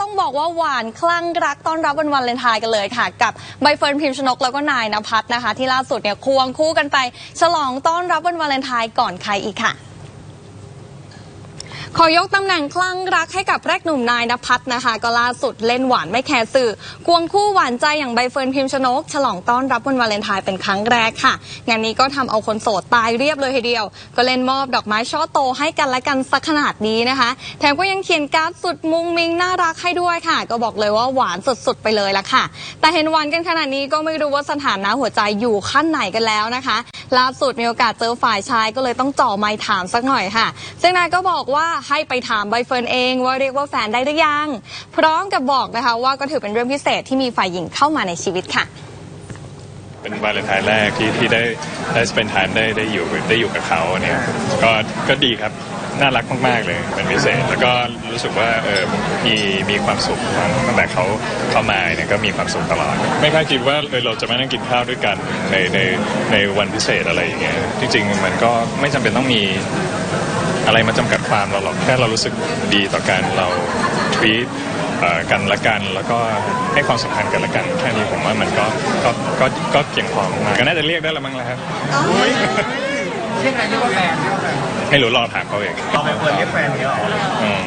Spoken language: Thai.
ต้องบอกว่าหวานคลั่งรักต้อนรับวันวาเลนไทน์กันเลยค่ะ กับใบเฟิร์นพิมพ์ชนกแล้วก็นายนภัสนะคะ ที่ล่าสุดเนี่ยควงคู่กันไป ฉลองต้อนรับวันวาเลนไทน์ก่อนใครอีกค่ะ ขอยกตำแหน่งคลั่งรักให้กับแรกหนุ่มนายนภัสนะคะ ก็ล่าสุดเล่นหวานไม่แคร์สื่อ ควงคู่หวานใจอย่างใบเฟิร์นพิมพ์ชนก ฉลองต้อนรับวันวาเลนไทน์เป็นครั้งแรกค่ะ งานนี้ก็ทำเอาคนโสดตายเรียบเลยทีเดียว ก็เล่นมอบดอกไม้ช่อโตให้กันและกันสักขนาดนี้นะคะ แถมก็ยังเขียนการ์ดสุดมุงมิงน่ารักให้ด้วยค่ะ ก็บอกเลยว่าหวานสุดๆไปเลยละค่ะ แต่เห็นหวานกันขนาดนี้ก็ไม่รู้ว่าสถานะหัวใจอยู่ขั้นไหนกันแล้วนะคะ ล่าสุดมีโอกาสเจอฝ่ายชายก็เลยต้องจ่อไมค์ถามสักหน่อยค่ะ ซึ่งนายก็บอกว่าให้ไปถามใบเฟิร์นเองว่าเรียกว่าแฟนได้หรือยัง พร้อมกับบอกนะคะว่าก็ถือเป็นเรื่องพิเศษที่มีฝ่ายหญิงเข้ามาในชีวิตค่ะเป็นวาเลนไทน์แรกที่ที่ได้ได้สเปนไทม์ได้ได้อยู่ได้อยู่กับเขาเนี่ยก็ก็ดีครับ น่ารักมาก ๆ เลยเป็นพิเศษ แล้วก็รู้สึกว่าเออมีมีความสุขตั้งแต่เขาเข้ามาเนี่ยก็มีความสุขตลอด ไม่คาดคิดว่าเออเราจะมานั่งกินข้าวด้วยกันในในในวันพิเศษอะไรอย่างเงี้ยจริงๆมันก็ไม่จำเป็นต้องมีอะไรมาจำกัดความเราหรอกแค่เรารู้สึกดีต่อกันเราทวีตกันละกันแล้วก็ให้ความสำคัญกันละกันแค่นี้ผมว่ามันก็ก็ก็ก็เพียงพอมากก็น่าจะเรียกได้ละมั้งแล้วครับ เรียกอะไรเรียกว่าแฟนเรียกว่าแฟนให้รู้รอถามเขาเองเราไปเปิดเรียกแฟนนี้หรออืม